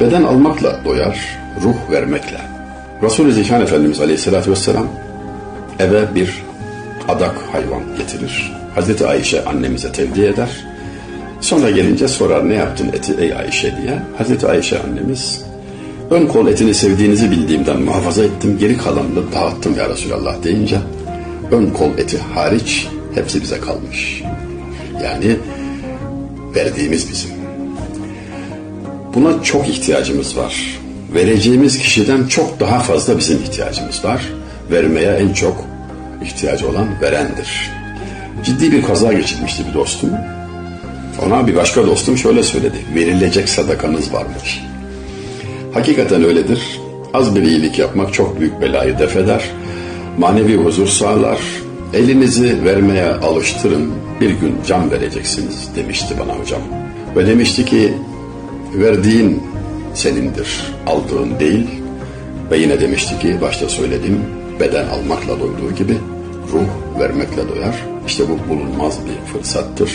Beden almakla doyar, ruh vermekle. Resul-i Zişan Efendimiz Aleyhisselatü Vesselam eve bir adak hayvan getirir. Hazreti Ayşe annemize tevdi eder. Sonra gelince sorar ne yaptın eti ey Ayşe diye. Hazreti Ayşe annemiz ön kol etini sevdiğinizi bildiğimden muhafaza ettim. Geri kalanını dağıttım ya Resulallah deyince ön kol eti hariç hepsi bize kalmış. Yani verdiğimiz bizim. Buna çok ihtiyacımız var. Vereceğimiz kişiden çok daha fazla bizim ihtiyacımız var. Vermeye en çok ihtiyacı olan verendir. Ciddi bir kaza geçirmişti bir dostum. Ona bir başka dostum şöyle söyledi. Verilecek sadakanız varmış. Hakikaten öyledir. Az bir iyilik yapmak çok büyük belayı defeder. Manevi huzur sağlar. Elinizi vermeye alıştırın. Bir gün can vereceksiniz demişti bana hocam. Ve demişti ki verdiğin senindir, aldığın değil. Ve yine demişti ki başta söyledim beden almakla doyduğu gibi ruh vermekle doyar. İşte bu bulunmaz bir fırsattır.